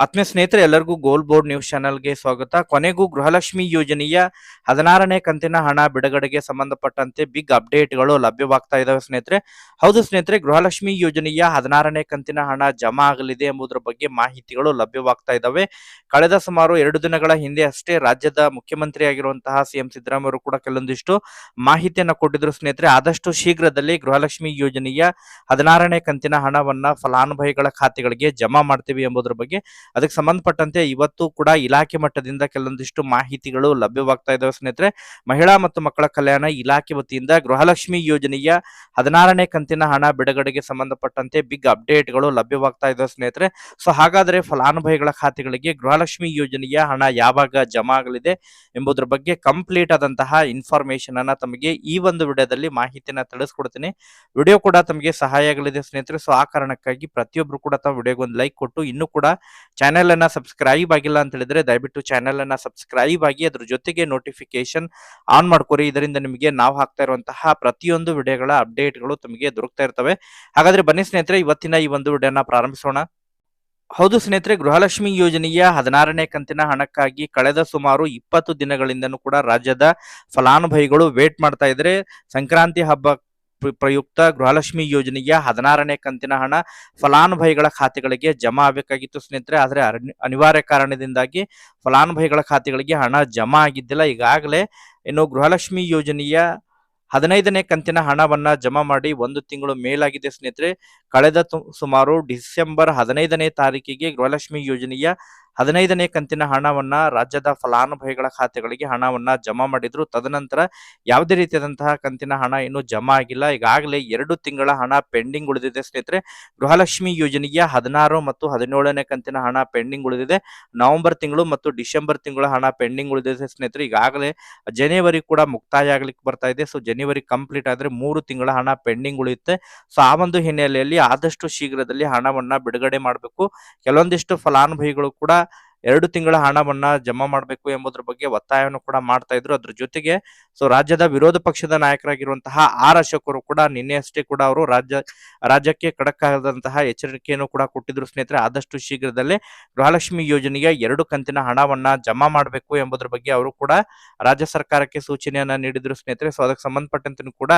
ಆತ್ಮೀಯ ಸ್ನೇಹಿತರೆ, ಎಲ್ಲರಿಗೂ ಗೋಲ್ ಬೋರ್ಡ್ ನ್ಯೂಸ್ ಚಾನೆಲ್ಗೆ ಸ್ವಾಗತ. ಕೊನೆಗೂ ಗೃಹಲಕ್ಷ್ಮಿ ಯೋಜನೆಯ ಹದಿನಾರನೇ ಕಂತಿನ ಹಣ ಬಿಡುಗಡೆಗೆ ಸಂಬಂಧಪಟ್ಟಂತೆ ಬಿಗ್ ಅಪ್ಡೇಟ್ಗಳು ಲಭ್ಯವಾಗ್ತಾ ಇದಾವೆ ಸ್ನೇಹಿತರೆ. ಹೌದು ಸ್ನೇಹಿತರೆ, ಗೃಹಲಕ್ಷ್ಮಿ ಯೋಜನೆಯ ಹದಿನಾರನೇ ಕಂತಿನ ಹಣ ಜಮಾ ಆಗಲಿದೆ ಎಂಬುದರ ಬಗ್ಗೆ ಮಾಹಿತಿಗಳು ಲಭ್ಯವಾಗ್ತಾ ಇದ್ದಾವೆ ಕಳೆದ ಸುಮಾರು ಎರಡು ದಿನಗಳ ಹಿಂದೆ ಅಷ್ಟೇ ರಾಜ್ಯದ ಮುಖ್ಯಮಂತ್ರಿ ಆಗಿರುವಂತಹ ಸಿಎಂ ಸಿದ್ದರಾಮಯ್ಯ ಕೂಡ ಕೆಲವೊಂದಿಷ್ಟು ಮಾಹಿತಿಯನ್ನು ಕೊಟ್ಟಿದ್ರು ಸ್ನೇಹಿತರೆ. ಆದಷ್ಟು ಶೀಘ್ರದಲ್ಲಿ ಗೃಹಲಕ್ಷ್ಮಿ ಯೋಜನೆಯ ಹದಿನಾರನೇ ಕಂತಿನ ಹಣವನ್ನ ಫಲಾನುಭವಿಗಳ ಖಾತೆಗಳಿಗೆ ಜಮಾ ಮಾಡ್ತೀವಿ ಎಂಬುದರ ಬಗ್ಗೆ ಅದಕ್ಕೆ ಸಂಬಂಧಪಟ್ಟಂತೆ ಇವತ್ತು ಕೂಡ ಇಲಾಖೆ ಮಟ್ಟದಿಂದ ಕೆಲವೊಂದಿಷ್ಟು ಮಾಹಿತಿಗಳು ಲಭ್ಯವಾಗ್ತಾ ಇದಾವೆ ಸ್ನೇಹಿತರೆ. ಮಹಿಳಾ ಮತ್ತು ಮಕ್ಕಳ ಕಲ್ಯಾಣ ಇಲಾಖೆ ವತಿಯಿಂದ ಗೃಹಲಕ್ಷ್ಮಿ ಯೋಜನೆಯ ಹದಿನಾರನೇ ಕಂತಿನ ಹಣ ಬಿಡುಗಡೆಗೆ ಸಂಬಂಧಪಟ್ಟಂತೆ ಬಿಗ್ ಅಪ್ಡೇಟ್ಗಳು ಲಭ್ಯವಾಗ್ತಾ ಇದಾವೆ ಸ್ನೇಹಿತರೆ. ಸೊ, ಹಾಗಾದ್ರೆ ಫಲಾನುಭವಿಗಳ ಖಾತೆಗಳಿಗೆ ಗೃಹಲಕ್ಷ್ಮಿ ಯೋಜನೆಯ ಹಣ ಯಾವಾಗ ಜಮಾ ಆಗಲಿದೆ ಎಂಬುದರ ಬಗ್ಗೆ ಕಂಪ್ಲೀಟ್ ಆದಂತಹ ಇನ್ಫಾರ್ಮೇಶನ್ ಅನ್ನ ತಮಗೆ ಈ ಒಂದು ವಿಡಿಯೋದಲ್ಲಿ ಮಾಹಿತಿಯನ್ನ ತಿಳಿಸ್ಕೊಡ್ತೀನಿ. ವಿಡಿಯೋ ಕೂಡ ತಮಗೆ ಸಹಾಯ ಆಗಲಿದೆ ಸ್ನೇಹಿತರೆ. ಸೊ, ಆ ಕಾರಣಕ್ಕಾಗಿ ಪ್ರತಿಯೊಬ್ರು ಕೂಡ ತಮ್ಮ ವಿಡಿಯೋಗೆ ಒಂದು ಲೈಕ್ ಕೊಟ್ಟು ಇನ್ನೂ ಕೂಡ ಚಾನೆಲ್ ಅನ್ನ ಸಬ್ಸ್ಕ್ರೈಬ್ ಆಗಿಲ್ಲ ಅಂತ ಹೇಳಿದ್ರೆ ದಯವಿಟ್ಟು ಚಾನೆಲ್ ಅನ್ನ ಸಬ್ಸ್ಕ್ರೈಬ್ ಆಗಿ ಅದ್ರ ಜೊತೆಗೆ ನೋಟಿಫಿಕೇಶನ್ ಆನ್ ಮಾಡ್ಕೊರಿ. ಇದರಿಂದ ನಿಮಗೆ ನಾವು ಹಾಕ್ತಾ ಇರುವಂತಹ ಪ್ರತಿಯೊಂದು ವಿಡಿಯೋಗಳ ಅಪ್ಡೇಟ್ಗಳು ತಮಗೆ ದೊರಕ್ತಾ ಇರ್ತವೆ. ಹಾಗಾದ್ರೆ ಬನ್ನಿ ಸ್ನೇಹಿತರೆ, ಇವತ್ತಿನ ಈ ಒಂದು ವಿಡಿಯೋನ ಪ್ರಾರಂಭಿಸೋಣ. ಹೌದು ಸ್ನೇಹಿತರೆ, ಗೃಹಲಕ್ಷ್ಮಿ ಯೋಜನೆಯ ಹದಿನಾರನೇ ಕಂತಿನ ಹಣಕ್ಕಾಗಿ ಕಳೆದ ಸುಮಾರು ಇಪ್ಪತ್ತು ದಿನಗಳಿಂದನೂ ಕೂಡ ರಾಜ್ಯದ ಫಲಾನುಭವಿಗಳು ವೇಟ್ ಮಾಡ್ತಾ ಇದ್ರೆ ಸಂಕ್ರಾಂತಿ ಹಬ್ಬ ಪ್ರಯುಕ್ತ ಗೃಹಲಕ್ಷ್ಮಿ ಯೋಜನೆಯ ಹದಿನಾರನೇ ಕಂತಿನ ಹಣ ಫಲಾನುಭವಿಗಳ ಖಾತೆಗಳಿಗೆ ಜಮಾ ಆಗಬೇಕಾಗಿತ್ತು ಸ್ನೇಹಿತರೆ. ಆದರೆ ಅನಿವಾರ್ಯ ಕಾರಣದಿಂದಾಗಿ ಫಲಾನುಭವಿಗಳ ಖಾತೆಗಳಿಗೆ ಹಣ ಜಮಾ ಆಗಿದ್ದಿಲ್ಲ. ಈಗಾಗಲೇ ಇನ್ನು ಗೃಹಲಕ್ಷ್ಮಿ ಯೋಜನೆಯ ಹದಿನೈದನೇ ಕಂತಿನ ಹಣವನ್ನ ಜಮಾ ಮಾಡಿ ಒಂದು ತಿಂಗಳು ಮೇಲಾಗಿದೆ ಸ್ನೇಹಿತರೆ. ಕಳೆದ ಸುಮಾರು ಡಿಸೆಂಬರ್ ಹದಿನೈದನೇ ತಾರೀಕಿಗೆ ಗೃಹಲಕ್ಷ್ಮಿ ಯೋಜನೆಯ ಹದಿನೈದನೇ ಕಂತಿನ ಹಣವನ್ನ ರಾಜ್ಯದ ಫಲಾನುಭವಿಗಳ ಖಾತೆಗಳಿಗೆ ಹಣವನ್ನ ಜಮಾ ಮಾಡಿದ್ರು. ತದನಂತರ ಯಾವುದೇ ರೀತಿಯಾದಂತಹ ಕಂತಿನ ಹಣ ಇನ್ನೂ ಜಮಾ ಆಗಿಲ್ಲ. ಈಗಾಗಲೇ ಎರಡು ತಿಂಗಳ ಹಣ ಪೆಂಡಿಂಗ್ ಉಳಿದಿದೆ ಸ್ನೇಹಿತರೆ. ಗೃಹಲಕ್ಷ್ಮಿ ಯೋಜನೆಯ ಹದಿನಾರು ಮತ್ತು ಹದಿನೇಳನೇ ಕಂತಿನ ಹಣ ಪೆಂಡಿಂಗ್ ಉಳಿದಿದೆ. ನವೆಂಬರ್ ತಿಂಗಳು ಮತ್ತು ಡಿಸೆಂಬರ್ ತಿಂಗಳ ಹಣ ಪೆಂಡಿಂಗ್ ಉಳಿದಿದೆ ಸ್ನೇಹಿತರೆ. ಈಗಾಗಲೇ ಜನವರಿ ಕೂಡ ಮುಕ್ತಾಯ ಆಗ್ಲಿಕ್ಕೆ ಬರ್ತಾ ಇದೆ. ಸೊ, ಜನವರಿ ಕಂಪ್ಲೀಟ್ ಆದ್ರೆ ಮೂರು ತಿಂಗಳ ಹಣ ಪೆಂಡಿಂಗ್ ಉಳಿಯುತ್ತೆ. ಸೊ, ಆ ಒಂದು ಹಿನ್ನೆಲೆಯಲ್ಲಿ ಆದಷ್ಟು ಶೀಘ್ರದಲ್ಲಿ ಹಣವನ್ನ ಬಿಡುಗಡೆ ಮಾಡಬೇಕು. ಕೆಲವೊಂದಿಷ್ಟು ಫಲಾನುಭವಿಗಳು ಕೂಡ ಎರಡು ತಿಂಗಳ ಹಣವನ್ನ ಜಮಾ ಮಾಡಬೇಕು ಎಂಬುದರ ಬಗ್ಗೆ ಒತ್ತಾಯವನ್ನು ಕೂಡ ಮಾಡ್ತಾ ಇದ್ರು. ಅದ್ರ ಜೊತೆಗೆ ಸೊ ರಾಜ್ಯದ ವಿರೋಧ ಪಕ್ಷದ ನಾಯಕರಾಗಿರುವಂತಹ ಆರ್ ಅಶೋಕರು ಕೂಡ ನಿನ್ನೆ ಅಷ್ಟೇ ಕೂಡ ಅವರು ರಾಜ್ಯ, ರಾಜ್ಯಕ್ಕೆ ಕಡಕ್ ಆದಂತಹ ಎಚ್ಚರಿಕೆಯನ್ನು ಕೂಡ ಕೊಟ್ಟಿದ್ರು ಸ್ನೇಹಿತರೆ. ಆದಷ್ಟು ಶೀಘ್ರದಲ್ಲೇ ಗೃಹಲಕ್ಷ್ಮಿ ಯೋಜನೆಗೆ ಎರಡು ಕಂತಿನ ಹಣವನ್ನ ಜಮಾ ಮಾಡಬೇಕು ಎಂಬುದರ ಬಗ್ಗೆ ಅವರು ಕೂಡ ರಾಜ್ಯ ಸರ್ಕಾರಕ್ಕೆ ಸೂಚನೆಯನ್ನ ನೀಡಿದ್ರು ಸ್ನೇಹಿತರೆ. ಸೊ ಅದಕ್ಕೆ ಸಂಬಂಧಪಟ್ಟಂತೆ ಕೂಡ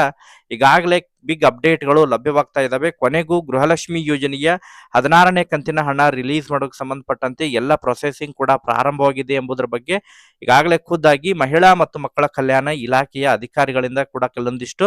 ಈಗಾಗಲೇ ಬಿಗ್ ಅಪ್ಡೇಟ್ಗಳು ಲಭ್ಯವಾಗ್ತಾ ಇದಾವೆ. ಕೊನೆಗೂ ಗೃಹಲಕ್ಷ್ಮಿ ಯೋಜನೆಯ ಹದಿನಾರನೇ ಕಂತಿನ ಹಣ ರಿಲೀಸ್ ಮಾಡೋಕೆ ಸಂಬಂಧಪಟ್ಟಂತೆ ಎಲ್ಲ ಪ್ರೊಸೆಸಿಂಗ್ ಕೂಡ ಪ್ರಾರಂಭವಾಗಿದೆ ಎಂಬುದರ ಬಗ್ಗೆ ಈಗಾಗಲೇ ಖುದ್ದಾಗಿ ಮಹಿಳಾ ಮತ್ತು ಮಕ್ಕಳ ಕಲ್ಯಾಣ ಇಲಾಖೆಯ ಅಧಿಕಾರಿಗಳಿಂದ ಕೂಡ ಕೆಲವೊಂದಿಷ್ಟು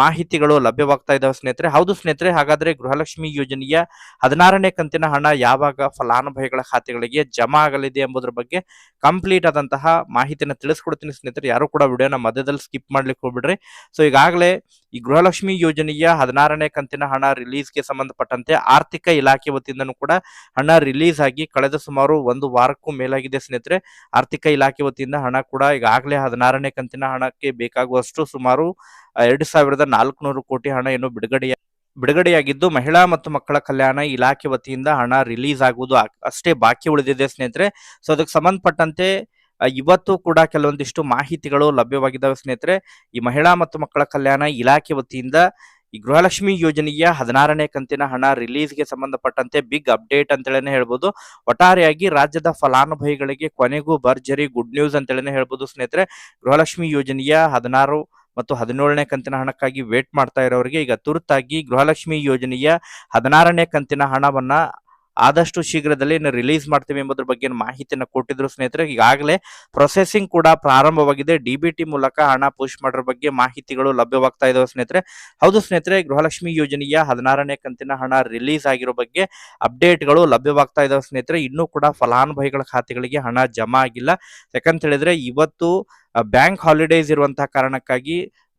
ಮಾಹಿತಿಗಳು ಲಭ್ಯವಾಗ್ತಾ ಇದಾವೆ ಸ್ನೇಹಿತರೆ. ಹೌದು ಸ್ನೇಹಿತರೆ, ಹಾಗಾದ್ರೆ ಗೃಹಲಕ್ಷ್ಮಿ ಯೋಜನೆಯ ಹದಿನಾರನೇ ಕಂತಿನ ಹಣ ಯಾವಾಗ ಫಲಾನುಭವಿಗಳ ಖಾತೆಗಳಿಗೆ ಜಮಾ ಆಗಲಿದೆ ಎಂಬುದರ ಬಗ್ಗೆ ಕಂಪ್ಲೀಟ್ ಆದಂತಹ ಮಾಹಿತಿಯನ್ನು ತಿಳಿಸ್ಕೊಡ್ತೀನಿ ಸ್ನೇಹಿತರೆ. ಯಾರು ಕೂಡ ವಿಡಿಯೋನ ಮಧ್ಯದಲ್ಲಿ ಸ್ಕಿಪ್ ಮಾಡ್ಲಿಕ್ಕೆ ಹೋಗ್ಬಿಡ್ರಿ. ಸೊ, ಈಗಾಗಲೇ ಈ ಗೃಹಲಕ್ಷ್ಮಿ ಯೋಜನೆಯ ಹದಿನಾರನೇ ಕಂತಿನ ಹಣ ರಿಲೀಸ್ಗೆ ಸಂಬಂಧಪಟ್ಟಂತೆ ಆರ್ಥಿಕ ಇಲಾಖೆ ವತಿಯಿಂದನೂ ಕೂಡ ಹಣ ರಿಲೀಸ್ ಆಗಿ ಕಳೆದ ಸುಮಾರು ಒಂದು ವಾರಕ್ಕೂ ಮೇಲಾಗಿದೆ ಸ್ನೇಹಿತರೆ. ಆರ್ಥಿಕ ಇಲಾಖೆ ವತಿಯಿಂದ ಹಣ ಕೂಡ ಈಗಾಗಲೇ ಹದಿನಾರನೇ ಕಂತಿನ ಹಣಕ್ಕೆ ಬೇಕಾಗುವಷ್ಟು ಸುಮಾರು ಎರಡು ಸಾವಿರದ ನಾಲ್ಕುನೂರು ಕೋಟಿ ಹಣ ಏನು ಬಿಡುಗಡೆಯ, ಬಿಡುಗಡೆಯಾಗಿದ್ದು ಮಹಿಳಾ ಮತ್ತು ಮಕ್ಕಳ ಕಲ್ಯಾಣ ಇಲಾಖೆ ವತಿಯಿಂದ ಹಣ ರಿಲೀಸ್ ಆಗುವುದು ಅಷ್ಟೇ ಬಾಕಿ ಉಳಿದಿದೆ ಸ್ನೇಹಿತರೆ. ಸೊ, ಅದಕ್ಕೆ ಸಂಬಂಧಪಟ್ಟಂತೆ ಇವತ್ತು ಕೂಡ ಕೆಲವೊಂದಿಷ್ಟು ಮಾಹಿತಿಗಳು ಲಭ್ಯವಾಗಿದ್ದಾವೆ ಸ್ನೇಹಿತರೆ. ಈ ಮಹಿಳಾ ಮತ್ತು ಮಕ್ಕಳ ಕಲ್ಯಾಣ ಇಲಾಖೆ ವತಿಯಿಂದ ಈ ಗೃಹಲಕ್ಷ್ಮಿ ಯೋಜನೆಯ ಹದಿನಾರನೇ ಕಂತಿನ ಹಣ ರಿಲೀಸ್ಗೆ ಸಂಬಂಧಪಟ್ಟಂತೆ ಬಿಗ್ ಅಪ್ಡೇಟ್ ಅಂತೇಳಿನೇ ಹೇಳ್ಬೋದು. ಒಟ್ಟಾರೆಯಾಗಿ ರಾಜ್ಯದ ಫಲಾನುಭವಿಗಳಿಗೆ ಕೊನೆಗೂ ಭರ್ಜರಿ ಗುಡ್ ನ್ಯೂಸ್ ಅಂತೇಳಿನೇ ಹೇಳ್ಬೋದು ಸ್ನೇಹಿತರೆ. ಗೃಹಲಕ್ಷ್ಮಿ ಯೋಜನೆಯ ಹದಿನಾರು ಮತ್ತು ಹದಿನೇಳನೇ ಕಂತಿನ ಹಣಕ್ಕಾಗಿ ವೇಟ್ ಮಾಡ್ತಾ ಇರೋರಿಗೆ ಈಗ ತುರ್ತಾಗಿ ಗೃಹಲಕ್ಷ್ಮಿ ಯೋಜನೆಯ ಹದಿನಾರನೇ ಕಂತಿನ ಹಣವನ್ನ ಆದಷ್ಟು ಶೀಘ್ರದಲ್ಲಿ ರಿಲೀಸ್ ಮಾಡ್ತೀವಿ ಎಂಬುದ್ರ ಬಗ್ಗೆ ಮಾಹಿತಿಯನ್ನು ಕೊಟ್ಟಿದ್ರು ಸ್ನೇಹಿತರೆ. ಈಗಾಗಲೇ ಪ್ರೊಸೆಸಿಂಗ್ ಕೂಡ ಪ್ರಾರಂಭವಾಗಿದೆ. ಡಿಬಿಟಿ ಮೂಲಕ ಹಣ ಪುಷ್ ಮಾಡೋದ್ರ ಬಗ್ಗೆ ಮಾಹಿತಿಗಳು ಲಭ್ಯವಾಗ್ತಾ ಇದಾವೆ ಸ್ನೇಹಿತರೆ. ಹೌದು ಸ್ನೇಹಿತರೆ, ಗೃಹಲಕ್ಷ್ಮಿ ಯೋಜನೆಯ ಹದಿನಾರನೇ ಕಂತಿನ ಹಣ ರಿಲೀಸ್ ಆಗಿರೋ ಬಗ್ಗೆ ಅಪ್ಡೇಟ್ಗಳು ಲಭ್ಯವಾಗ್ತಾ ಇದಾವೆ ಸ್ನೇಹಿತರೆ. ಇನ್ನೂ ಕೂಡ ಫಲಾನುಭವಿಗಳ ಖಾತೆಗಳಿಗೆ ಹಣ ಜಮಾ ಆಗಿಲ್ಲ. ಯಾಕಂತ ಹೇಳಿದ್ರೆ ಇವತ್ತು ಬ್ಯಾಂಕ್ ಹಾಲಿಡೇಸ್ ಇರುವಂತಹ ಕಾರಣಕ್ಕಾಗಿ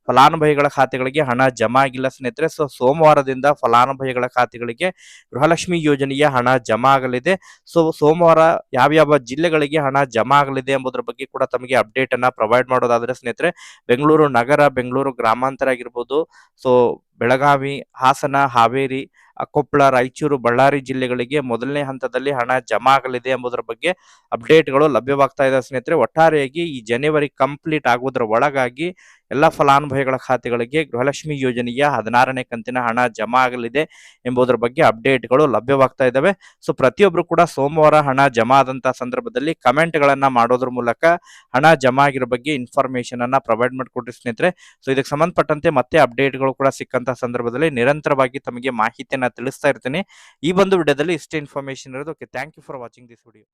ಫಲಾನುಭವಿಗಳ ಖಾತೆಗಳಿಗೆ ಹಣ ಜಮಾ ಆಗಿಲ್ಲ ಸ್ನೇಹಿತರೆ. ಸೊ ಸೋಮವಾರದಿಂದ ಫಲಾನುಭವಿಗಳ ಖಾತೆಗಳಿಗೆ ಗೃಹಲಕ್ಷ್ಮಿ ಯೋಜನೆಯ ಹಣ ಜಮಾ ಆಗಲಿದೆ ಸೊ ಸೋಮವಾರ ಯಾವ್ಯಾವ ಜಿಲ್ಲೆಗಳಿಗೆ ಹಣ ಜಮಾ ಆಗಲಿದೆ ಎಂಬುದರ ಬಗ್ಗೆ ಕೂಡ ತಮಗೆ ಅಪ್ಡೇಟ್ ಅನ್ನ ಪ್ರೊವೈಡ್ ಮಾಡೋದಾದ್ರೆ ಸ್ನೇಹಿತರೆ, ಬೆಂಗಳೂರು ನಗರ, ಬೆಂಗಳೂರು ಗ್ರಾಮಾಂತರ ಆಗಿರ್ಬೋದು. ಸೊ ಬೆಳಗಾವಿ, ಹಾಸನ, ಹಾವೇರಿ, ಕೊಪ್ಪಳ, ರಾಯಚೂರು, ಬಳ್ಳಾರಿ ಜಿಲ್ಲೆಗಳಿಗೆ ಮೊದಲನೇ ಹಂತದಲ್ಲಿ ಹಣ ಜಮಾ ಆಗಲಿದೆ ಎಂಬುದರ ಬಗ್ಗೆ ಅಪ್ಡೇಟ್ಗಳು ಲಭ್ಯವಾಗ್ತಾ ಇದೆ. ಸ್ನೇಹಿತರೆ, ಒಟ್ಟಾರೆಯಾಗಿ ಈ ಜನವರಿ ಕಂಪ್ಲೀಟ್ ಆಗುವುದರ ಒಳಗಾಗಿ ಎಲ್ಲ ಫಲಾನುಭವಿಗಳ ಖಾತೆಗಳಿಗೆ ಗೃಹಲಕ್ಷ್ಮಿ ಯೋಜನೆಯ ಹದಿನಾರನೇ ಕಂತಿನ ಹಣ ಜಮಾ ಆಗಲಿದೆ ಎಂಬುದರ ಬಗ್ಗೆ ಅಪ್ಡೇಟ್ಗಳು ಲಭ್ಯವಾಗ್ತಾ ಇದ್ದಾವೆ. ಸೊ ಪ್ರತಿಯೊಬ್ಬರು ಕೂಡ ಸೋಮವಾರ ಹಣ ಜಮಾ ಆದಂತಹ ಸಂದರ್ಭದಲ್ಲಿ ಕಮೆಂಟ್ ಗಳನ್ನ ಮಾಡೋದ್ರ ಮೂಲಕ ಹಣ ಜಮಾ ಆಗಿರೋ ಬಗ್ಗೆ ಇನ್ಫಾರ್ಮೇಶನ್ ಅನ್ನ ಪ್ರೊವೈಡ್ ಮಾಡಿಕೊಡ್ರಿ ಸ್ನೇಹಿತರೆ. ಸೊ, ಇದಕ್ಕೆ ಸಂಬಂಧಪಟ್ಟಂತೆ ಮತ್ತೆ ಅಪ್ಡೇಟ್ಗಳು ಕೂಡ ಸಂದರ್ಭದಲ್ಲಿ ನಿರಂತರವಾಗಿ ತಮಗೆ ಮಾಹಿತಿಯನ್ನ ತಿಳಿಸ್ತಾ ಇರ್ತೀನಿ. ಈ ಒಂದು ವಿಡಿಯೋದಲ್ಲಿ ಇಷ್ಟೇ ಇನ್ಫಾರ್ಮೇಶನ್ ಇರೋದು. Okay thank you for watching this video